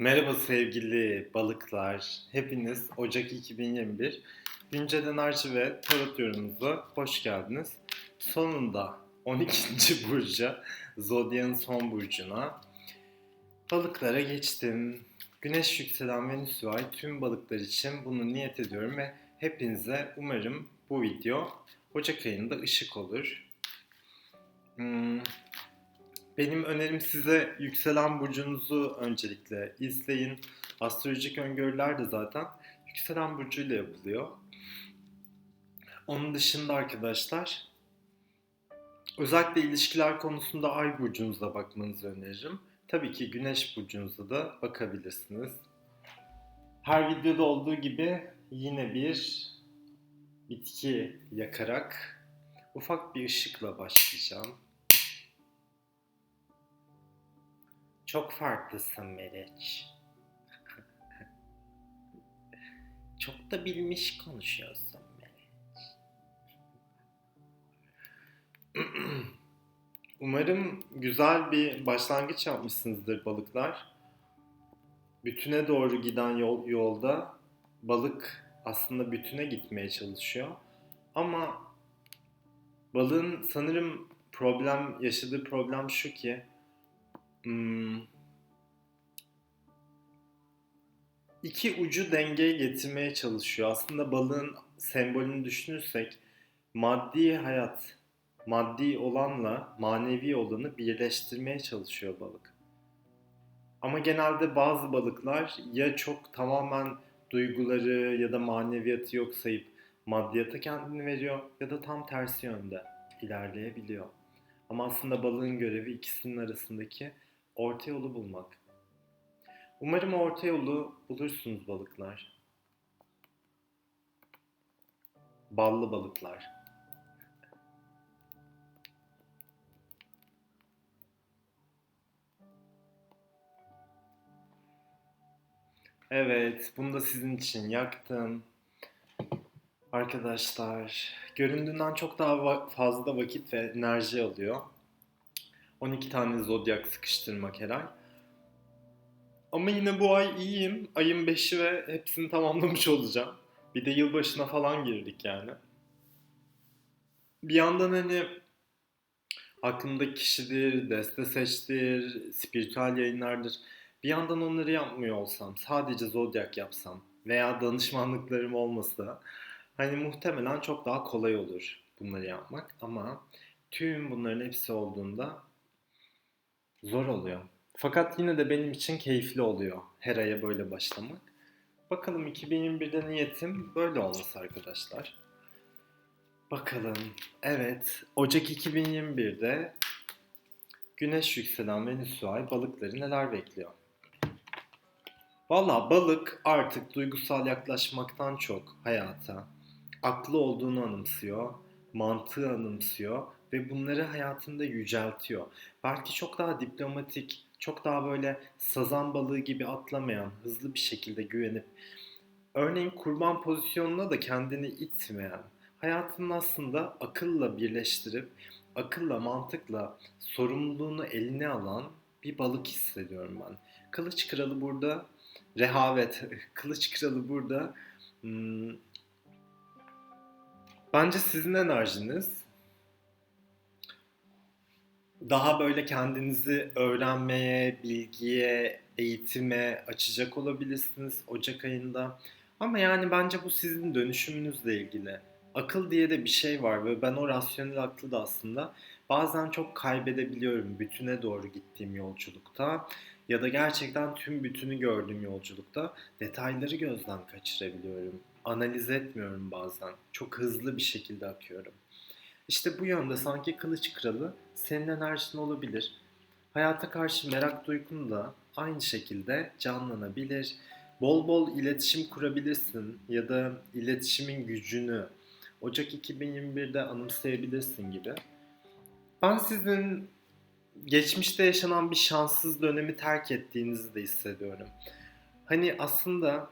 Merhaba sevgili balıklar. Hepiniz Ocak 2021 Güncel Enerji ve Tarot yorumunuza hoş geldiniz. Sonunda 12. burca, Zodya'nın son burcuna balıklara geçtim. Güneş yükselen Venüs ve Ay tüm balıklar için bunu niyet ediyorum ve hepinize umarım bu video Ocak ayında ışık olur. Hmm, benim önerim size yükselen burcunuzu öncelikle izleyin. Astrolojik öngörüler de zaten yükselen burcuyla yapılıyor. Onun dışında arkadaşlar özellikle ilişkiler konusunda ay burcunuza bakmanızı öneririm. Tabii ki güneş burcunuza da bakabilirsiniz. Her videoda olduğu gibi yine bir bitki yakarak ufak bir ışıkla başlayacağım. Çok farklısın Meriç. Çok da bilmiş konuşuyorsun Meriç. Umarım güzel bir başlangıç yapmışsınızdır balıklar. Bütüne doğru giden yol, yolda balık aslında bütüne gitmeye çalışıyor. Ama balığın sanırım problem yaşadığı problem şu ki hmm, iki ucu dengeye getirmeye çalışıyor. Aslında balığın sembolünü düşünürsek maddi hayat, maddi olanla manevi olanı birleştirmeye çalışıyor balık. Ama genelde bazı balıklar ya çok tamamen duyguları ya da maneviyatı yok sayıp maddiyata kendini veriyor ya da tam tersi yönde ilerleyebiliyor. Ama aslında balığın görevi ikisinin arasındaki orta yolu bulmak. Umarım orta yolu bulursunuz balıklar. Ballı balıklar. Evet, bunu da sizin için yaktım. Arkadaşlar, göründüğünden çok daha fazla vakit ve enerji alıyor. 12 tane zodyak sıkıştırmak her. Ama yine bu ay iyiyim. Ayın 5'i ve hepsini tamamlamış olacağım. Bir de yılbaşına falan girdik yani. Bir yandan hani aklımdaki kişidir, deste seçtir, spiritüel yayınlardır. Bir yandan onları yapmıyor olsam, sadece zodyak yapsam veya danışmanlıklarım olmasa hani muhtemelen çok daha kolay olur bunları yapmak. Ama tüm bunların hepsi olduğunda zor oluyor. Fakat yine de benim için keyifli oluyor her aya böyle başlamak. Bakalım 2021'de niyetim böyle olması arkadaşlar. Bakalım. Evet, Ocak 2021'de Güneş yükselen Venüs ve Ay balıkları neler bekliyor? Valla balık artık duygusal yaklaşmaktan çok hayata aklı olduğunu anımsıyor, mantığı anımsıyor ve bunları hayatında yüceltiyor. Belki çok daha diplomatik, çok daha böyle sazan balığı gibi atlamayan, hızlı bir şekilde güvenip örneğin kurban pozisyonuna da kendini itmeyen, hayatını aslında akılla birleştirip akılla mantıkla sorumluluğunu eline alan bir balık hissediyorum ben. Kılıç kralı burada rehavet. Kılıç kralı burada hmm, bence sizin enerjiniz daha böyle kendinizi öğrenmeye, bilgiye, eğitime açacak olabilirsiniz Ocak ayında. Ama yani bence bu sizin dönüşümünüzle ilgili. Akıl diye de bir şey var ve ben o rasyonel aklı da aslında bazen çok kaybedebiliyorum bütüne doğru gittiğim yolculukta ya da gerçekten tüm bütünü gördüğüm yolculukta detayları gözden kaçırabiliyorum. Analiz etmiyorum bazen. Çok hızlı bir şekilde akıyorum. İşte bu yönde sanki Kılıç Kralı senin enerjin olabilir. Hayata karşı merak duygun da aynı şekilde canlanabilir. Bol bol iletişim kurabilirsin ya da iletişimin gücünü Ocak 2021'de anımsayabilirsin gibi. Ben sizin geçmişte yaşanan bir şanssız dönemi terk ettiğinizi de hissediyorum. Hani aslında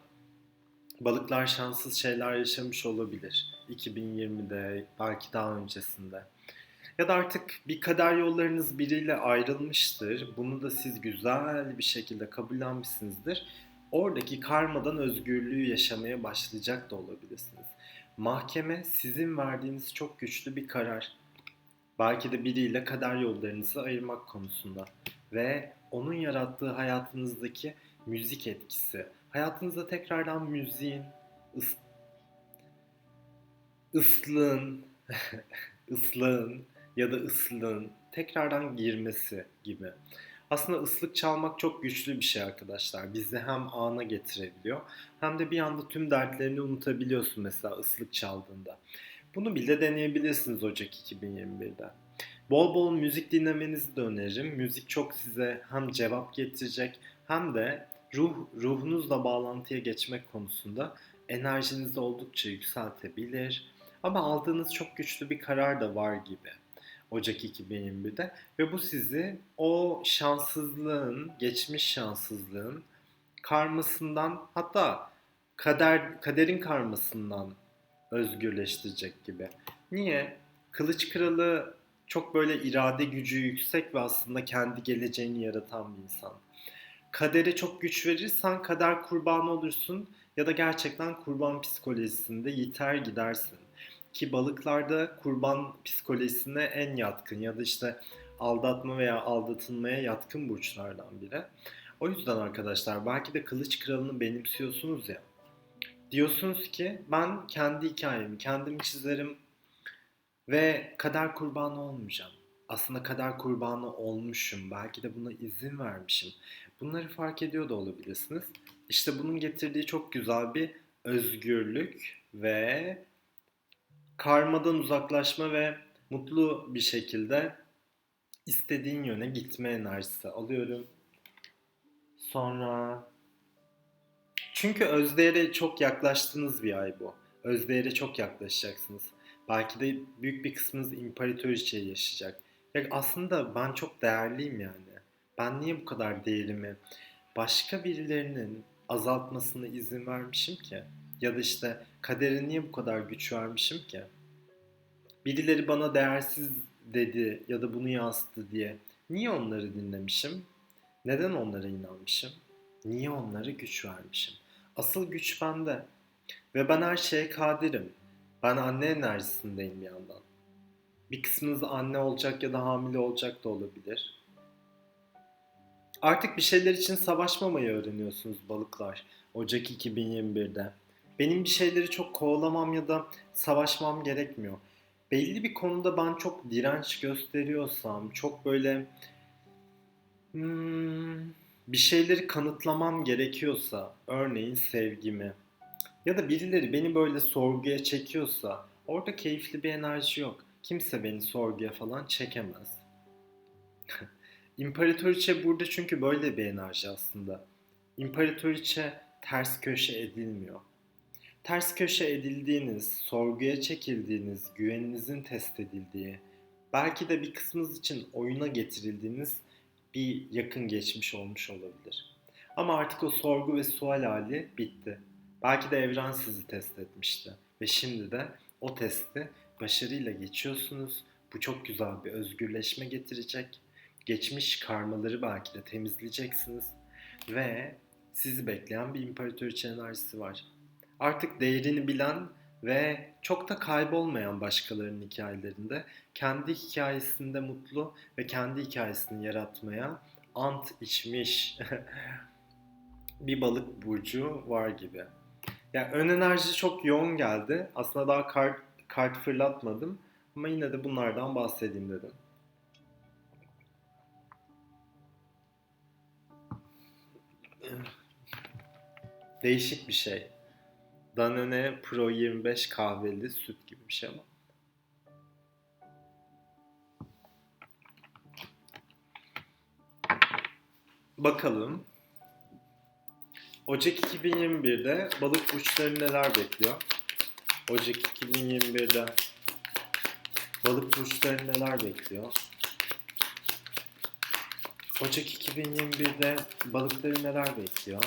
balıklar şanssız şeyler yaşamış olabilir 2020'de belki daha öncesinde. Ya da artık bir kader yollarınız biriyle ayrılmıştır. Bunu da siz güzel bir şekilde kabullenmişsinizdir. Oradaki karmadan özgürlüğü yaşamaya başlayacak da olabilirsiniz. Mahkeme sizin verdiğiniz çok güçlü bir karar. Belki de biriyle kader yollarınızı ayırmak konusunda ve onun yarattığı hayatınızdaki müzik etkisi. Hayatınıza tekrardan müziğin, ıs, ıslığın, ıslığın ya da ıslığın tekrardan girmesi gibi. Aslında ıslık çalmak çok güçlü bir şey arkadaşlar. Bizi hem ana getirebiliyor hem de bir anda tüm dertlerini unutabiliyorsun mesela ıslık çaldığında. Bunu bile deneyebilirsiniz Ocak 2021'de. Bol bol müzik dinlemenizi de öneririm. Müzik çok size hem cevap getirecek hem de ruh ruhunuzla bağlantıya geçmek konusunda enerjinizi oldukça yükseltebilir. Ama aldığınız çok güçlü bir karar da var gibi. Ocak 2021'de ve bu sizi o şanssızlığın, geçmiş şanssızlığın karmasından hatta kader kaderin karmasından özgürleştirecek gibi. Niye? Kılıç Kralı çok böyle irade gücü yüksek ve aslında kendi geleceğini yaratan bir insan. Kadere çok güç verirsen kader kurbanı olursun ya da gerçekten kurban psikolojisinde yiter gidersin. Ki balıklarda kurban psikolojisine en yatkın ya da işte aldatma veya aldatılmaya yatkın burçlardan biri. O yüzden arkadaşlar belki de Kılıç Kralı'nı benimsiyorsunuz ya. Diyorsunuz ki ben kendi hikayemi kendim çizerim ve kader kurbanı olmayacağım. Aslında kader kurbanı olmuşum. Belki de buna izin vermişim. Bunları fark ediyor da olabilirsiniz. İşte bunun getirdiği çok güzel bir özgürlük ve karmadan uzaklaşma ve mutlu bir şekilde istediğin yöne gitme enerjisi alıyorum. Sonra çünkü özdeğere çok yaklaştığınız bir ay bu. Özdeğere çok yaklaşacaksınız. Belki de büyük bir kısmınız imparatoriçeyi yaşayacak. Ya aslında ben çok değerliyim yani. Ben niye bu kadar değerimi başka birilerinin azaltmasına izin vermişim ki? Ya da işte kadere niye bu kadar güç vermişim ki? Birileri bana değersiz dedi ya da bunu yansıttı diye. Niye onları dinlemişim? Neden onlara inanmışım? Niye onlara güç vermişim? Asıl güç bende. Ve ben her şeye kadirim. Ben anne enerjisindeyim bir yandan. Bir kısmınız anne olacak ya da hamile olacak da olabilir. Artık bir şeyler için savaşmamayı öğreniyorsunuz balıklar. Ocak 2021'de. Benim bir şeyleri çok kovalamam ya da savaşmam gerekmiyor. Belli bir konuda ben çok direnç gösteriyorsam, çok böyle hmm, bir şeyleri kanıtlamam gerekiyorsa, örneğin sevgimi ya da birileri beni böyle sorguya çekiyorsa orada keyifli bir enerji yok. Kimse beni sorguya falan çekemez. İmparatoriçe burada çünkü böyle bir enerji aslında. İmparatoriçe ters köşe edilmiyor. Ters köşe edildiğiniz, sorguya çekildiğiniz, güveninizin test edildiği, belki de bir kısmınız için oyuna getirildiğiniz bir yakın geçmiş olmuş olabilir. Ama artık o sorgu ve sual hali bitti. Belki de evren sizi test etmişti ve şimdi de o testi başarıyla geçiyorsunuz. Bu çok güzel bir özgürleşme getirecek. Geçmiş karmaları belki de temizleyeceksiniz ve sizi bekleyen bir imparatoriçe enerjisi var. Artık değerini bilen ve çok da kaybolmayan başkalarının hikayelerinde kendi hikayesinde mutlu ve kendi hikayesini yaratmaya ant içmiş bir balık burcu var gibi. Yani ön enerji çok yoğun geldi. Aslında daha kart, kart fırlatmadım. Ama yine de bunlardan bahsedeyim dedim. Değişik bir şey. Danone Pro 25 kahveli süt gibi bir şey ama. Bakalım. Ocak 2021'de balık burçları neler bekliyor? Ocak 2021'de balık burçları neler bekliyor? Ocak 2021'de balıkları neler bekliyor?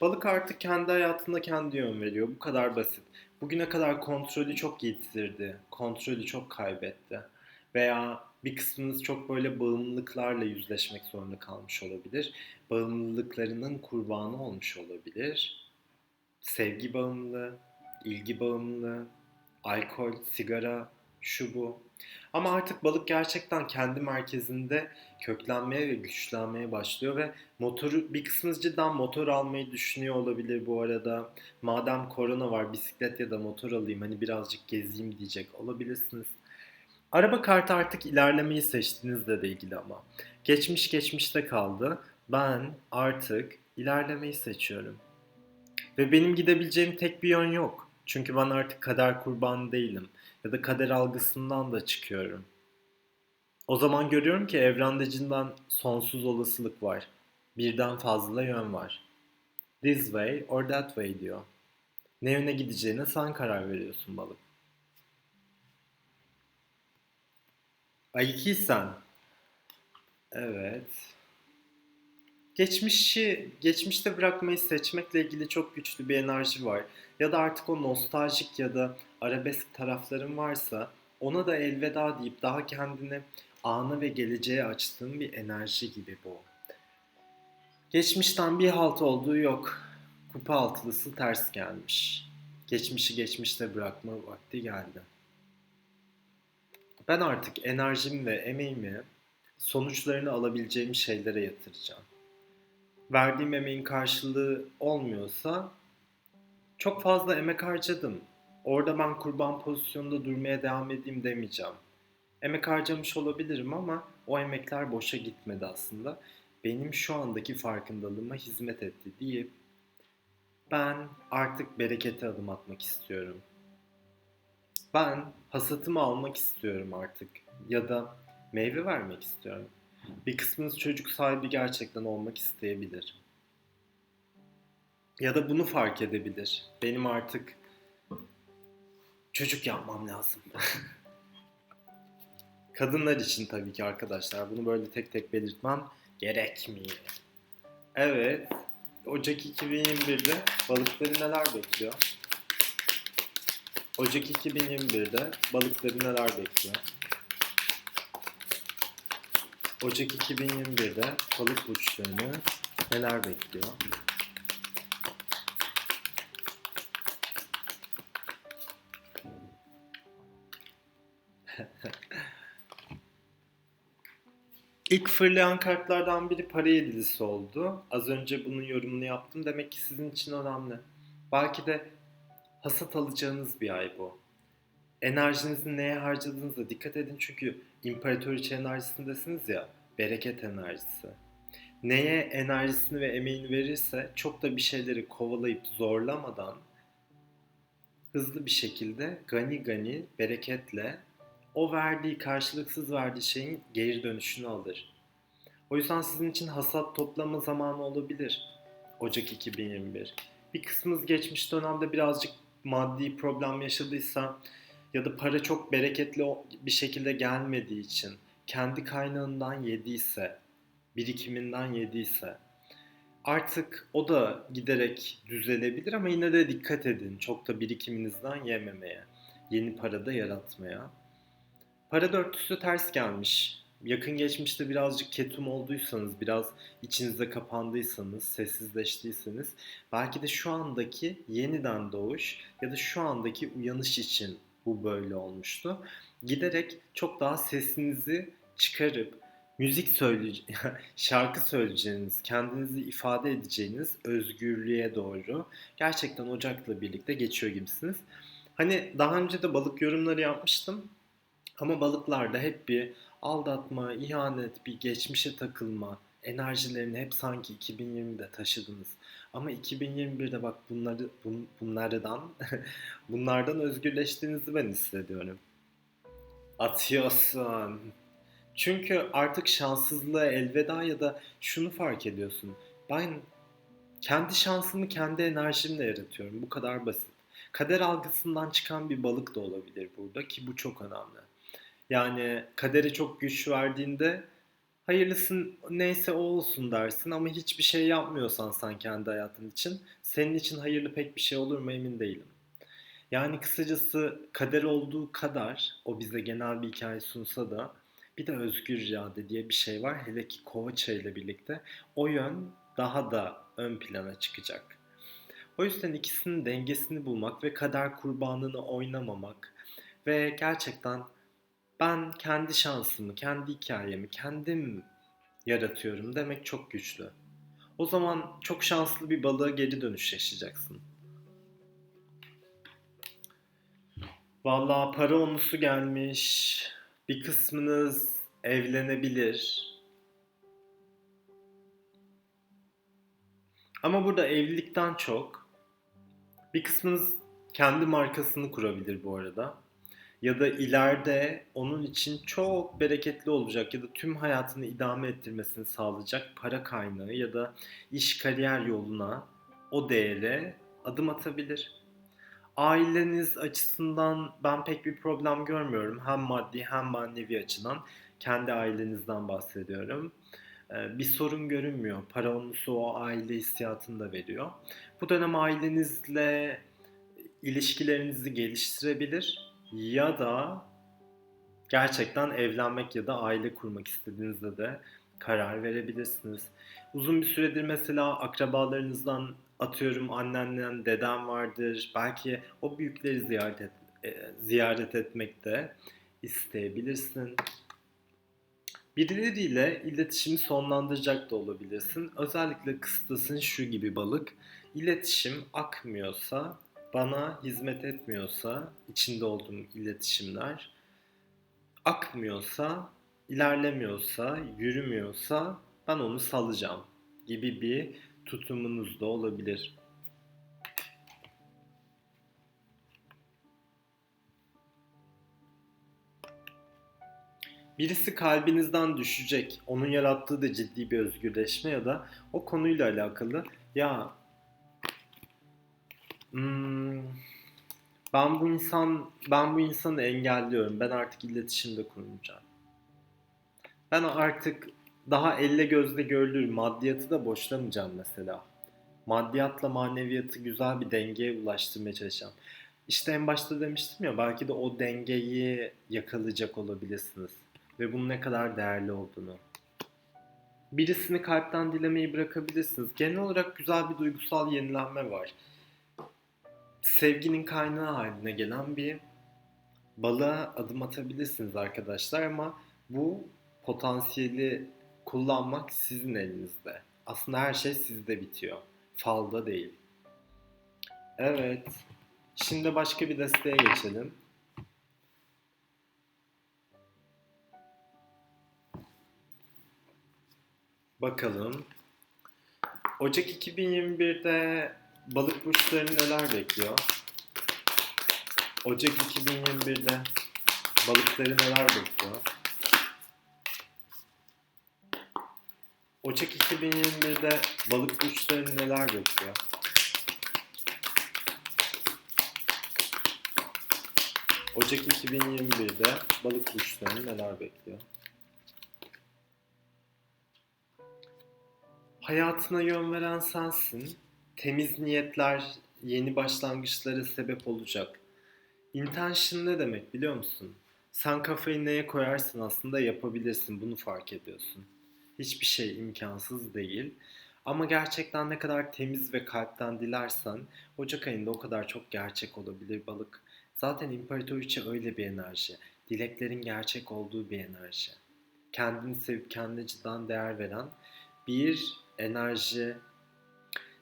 Balık artık kendi hayatında kendi yön veriyor. Bu kadar basit. Bugüne kadar kontrolü çok yitirdi. Kontrolü çok kaybetti. Veya bir kısmınız çok böyle bağımlılıklarla yüzleşmek zorunda kalmış olabilir. Bağımlılıklarının kurbanı olmuş olabilir. Sevgi bağımlılığı, ilgi bağımlılığı, alkol, sigara, şu bu. Ama artık balık gerçekten kendi merkezinde köklenmeye ve güçlenmeye başlıyor ve motoru bir kısmınız cidden motor almayı düşünüyor olabilir bu arada. Madem korona var bisiklet ya da motor alayım hani birazcık gezeyim diyecek olabilirsiniz. Araba kartı artık ilerlemeyi seçtiğinizle de ilgili ama. Geçmiş geçmişte kaldı. Ben artık ilerlemeyi seçiyorum. Ve benim gidebileceğim tek bir yön yok. Çünkü ben artık kader kurbanı değilim. Ya da kader algısından da çıkıyorum. O zaman görüyorum ki evrende cidden sonsuz olasılık var. Birden fazla yön var. This way or that way diyor. Ne yöne gideceğine sen karar veriyorsun balık. Ay ikiysen. Evet. Geçmişi, geçmişte bırakmayı seçmekle ilgili çok güçlü bir enerji var. Ya da artık o nostaljik ya da arabesk tarafların varsa ona da elveda deyip daha kendini ana ve geleceğe açtığın bir enerji gibi bu. Geçmişten bir halt olduğu yok. Kupa altılısı ters gelmiş. Geçmişi geçmişte bırakma vakti geldi. Ben artık enerjimi ve emeğimi sonuçlarını alabileceğim şeylere yatıracağım. Verdiğim emeğin karşılığı olmuyorsa çok fazla emek harcadım. Orada ben kurban pozisyonunda durmaya devam edeyim demeyeceğim. Emek harcamış olabilirim ama o emekler boşa gitmedi aslında. Benim şu andaki farkındalığıma hizmet etti deyip ben artık berekete adım atmak istiyorum. Ben hasatımı almak istiyorum artık ya da meyve vermek istiyorum. Bir kısmınız çocuk sahibi gerçekten olmak isteyebilir. Ya da bunu fark edebilir. Benim artık çocuk yapmam lazım. Kadınlar için tabii ki arkadaşlar. Bunu böyle tek tek belirtmem gerekmiyor. Evet. Ocak 2021'de balıkları neler bekliyor? Ocak 2021'de balıkları neler bekliyor? Ocak 2021'de balık burçlarını neler bekliyor? İlk fırlayan kartlardan biri para yedilisi oldu. Az önce bunun yorumunu yaptım. Demek ki sizin için önemli. Belki de hasat alacağınız bir ay bu. Enerjinizi neye harcadığınıza dikkat edin çünkü imparatoriçe enerjisindesiniz ya, bereket enerjisi. Neye enerjisini ve emeğini verirse çok da bir şeyleri kovalayıp zorlamadan hızlı bir şekilde gani gani bereketle o verdiği karşılıksız verdiği şeyin geri dönüşünü alır. O yüzden sizin için hasat toplama zamanı olabilir. Ocak 2021. Bir kısmınız geçmiş dönemde birazcık maddi problem yaşadıysa ya da para çok bereketli bir şekilde gelmediği için kendi kaynağından yediyse, birikiminden yediyse artık o da giderek düzelebilir ama yine de dikkat edin çok da birikiminizden yememeye, yeni para da yaratmaya. Para dörtlüsü ters gelmiş. Yakın geçmişte birazcık ketum olduysanız, biraz içinize kapandıysanız, sessizleştiyseniz belki de şu andaki yeniden doğuş ya da şu andaki uyanış için bu böyle olmuştu. Giderek çok daha sesinizi çıkarıp müzik söyleyeceğiniz, şarkı söyleyeceğiniz, kendinizi ifade edeceğiniz özgürlüğe doğru gerçekten Ocak'la birlikte geçiyor gibisiniz. Hani daha önce de balık yorumları yapmıştım. Ama balıklarda hep bir aldatma, ihanet, bir geçmişe takılma, enerjilerini hep sanki 2020'de taşıdınız. Ama 2021'de bak bunları bun, bunlardan bunlardan özgürleştiğinizi ben hissediyorum. Atıyorsun. Çünkü artık şanssızlığa elveda ya da şunu fark ediyorsun. Ben kendi şansımı kendi enerjimle yaratıyorum. Bu kadar basit. Kader algısından çıkan bir balık da olabilir burada ki bu çok önemli. Yani kadere çok güç verdiğinde hayırlısı neyse o olsun dersin ama hiçbir şey yapmıyorsan sen kendi hayatın için senin için hayırlı pek bir şey olur mu emin değilim. Yani kısacası kader olduğu kadar o bize genel bir hikaye sunsa da bir de özgür irade diye bir şey var. Hele ki Kovaça ile birlikte o yön daha da ön plana çıkacak. O yüzden ikisinin dengesini bulmak ve kader kurbanını oynamamak ve gerçekten ben kendi şansımı, kendi hikayemi kendim yaratıyorum demek çok güçlü. O zaman çok şanslı bir balığa geri dönüş yaşayacaksın. Vallahi para onusu gelmiş. Bir kısmınız evlenebilir. Ama burada evlilikten çok bir kısmınız kendi markasını kurabilir bu arada. Ya da ileride onun için çok bereketli olacak ya da tüm hayatını idame ettirmesini sağlayacak para kaynağı ya da iş kariyer yoluna o değere adım atabilir. Aileniz açısından ben pek bir problem görmüyorum. Hem maddi hem manevi açıdan. Kendi ailenizden bahsediyorum. Ee, bir sorun görünmüyor. Para onusu o aile hissiyatını da veriyor. Bu dönem ailenizle ilişkilerinizi geliştirebilir ya da gerçekten evlenmek ya da aile kurmak istediğinizde de karar verebilirsiniz. Uzun bir süredir mesela akrabalarınızdan atıyorum annenden deden vardır. Belki o büyükleri ziyaret et, e, ziyaret etmek de isteyebilirsin. Birileriyle iletişimi sonlandıracak da olabilirsin. Özellikle kıstasın şu gibi balık. İletişim akmıyorsa, bana hizmet etmiyorsa, içinde olduğum iletişimler akmıyorsa, ilerlemiyorsa, yürümüyorsa ben onu salacağım gibi bir tutumunuz da olabilir. Birisi kalbinizden düşecek. Onun yarattığı da ciddi bir özgürleşme ya da o konuyla alakalı. Ya hmm, ben bu insan ben bu insanı engelliyorum. Ben artık iletişimde kurmayacağım. Ben artık daha elle gözle görülür maddiyatı da boşlamayacağım mesela. Maddiyatla maneviyatı güzel bir dengeye ulaştırmaya çalışacağım. İşte en başta demiştim ya belki de o dengeyi yakalayacak olabilirsiniz. Ve bunun ne kadar değerli olduğunu. Birisini kalpten dilemeyi bırakabilirsiniz. Genel olarak güzel bir duygusal yenilenme var. Sevginin kaynağı haline gelen bir balığa adım atabilirsiniz arkadaşlar ama bu potansiyeli kullanmak sizin elinizde. Aslında her şey sizde bitiyor. Falda değil. Evet. Şimdi başka bir desteğe geçelim. Bakalım. Ocak 2021'de balık burçlarını neler bekliyor? Ocak 2021'de balıkları neler bekliyor? Ocak 2021'de balık burçlarını neler bekliyor? Ocak 2021'de balık burçlarını neler bekliyor? Hayatına yön veren sensin. Temiz niyetler yeni başlangıçlara sebep olacak. Intention ne demek biliyor musun? Sen kafayı neye koyarsın aslında yapabilirsin. Bunu fark ediyorsun. Hiçbir şey imkansız değil. Ama gerçekten ne kadar temiz ve kalpten dilersen Ocak ayında o kadar çok gerçek olabilir balık. Zaten İmparatoriçe öyle bir enerji. Dileklerin gerçek olduğu bir enerji. Kendini sevip kendine cidden değer veren bir enerji.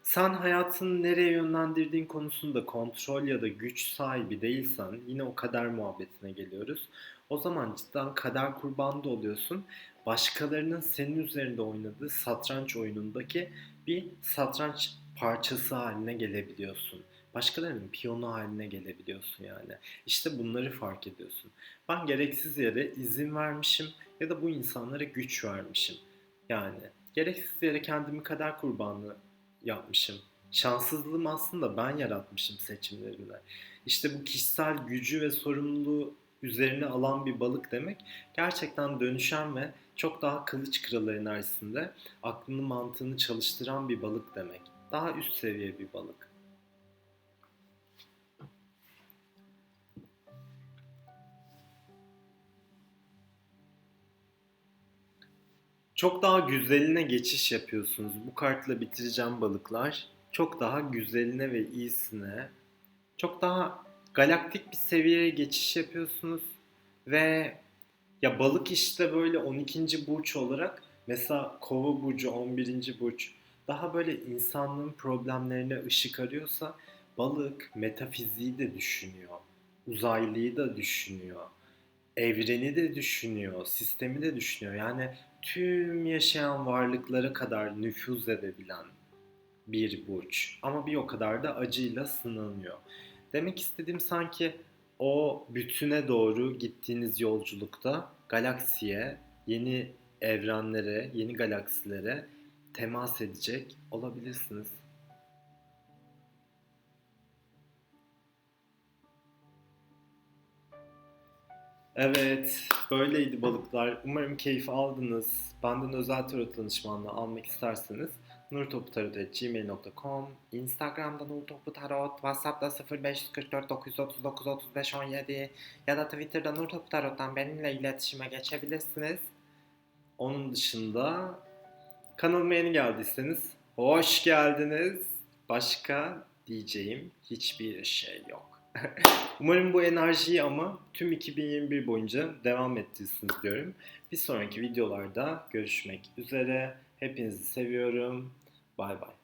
Sen hayatını nereye yönlendirdiğin konusunda kontrol ya da güç sahibi değilsen yine o kader muhabbetine geliyoruz. O zaman cidden kader kurbanı da oluyorsun başkalarının senin üzerinde oynadığı satranç oyunundaki bir satranç parçası haline gelebiliyorsun. Başkalarının piyonu haline gelebiliyorsun yani. İşte bunları fark ediyorsun. Ben gereksiz yere izin vermişim ya da bu insanlara güç vermişim. Yani gereksiz yere kendimi kader kurbanı yapmışım. Şanssızlığımı aslında ben yaratmışım seçimlerimle. İşte bu kişisel gücü ve sorumluluğu üzerine alan bir balık demek gerçekten dönüşen ve çok daha kılıç kralı enerjisinde aklını mantığını çalıştıran bir balık demek. Daha üst seviye bir balık. Çok daha güzeline geçiş yapıyorsunuz. Bu kartla bitireceğim balıklar. Çok daha güzeline ve iyisine, çok daha galaktik bir seviyeye geçiş yapıyorsunuz. Ve ya balık işte böyle 12. burç olarak mesela kova burcu 11. burç daha böyle insanlığın problemlerine ışık arıyorsa balık metafiziği de düşünüyor. Uzaylıyı da düşünüyor. Evreni de düşünüyor. Sistemi de düşünüyor. Yani tüm yaşayan varlıklara kadar nüfuz edebilen bir burç. Ama bir o kadar da acıyla sınanıyor. Demek istediğim sanki o bütüne doğru gittiğiniz yolculukta galaksiye, yeni evrenlere, yeni galaksilere temas edecek olabilirsiniz. Evet, böyleydi balıklar. Umarım keyif aldınız. Benden özel tarot danışmanlığı almak isterseniz nurtoputarot.gmail.com Instagram'da nurtoputarot, Whatsapp'ta 0544 939 35 17 ya da Twitter'da nurtoputarot'tan benimle iletişime geçebilirsiniz. Onun dışında kanalıma yeni geldiyseniz hoş geldiniz. Başka diyeceğim hiçbir şey yok. Umarım bu enerjiyi ama tüm 2021 boyunca devam ettirirsiniz diyorum. Bir sonraki videolarda görüşmek üzere. Hepinizi seviyorum. Bay bay.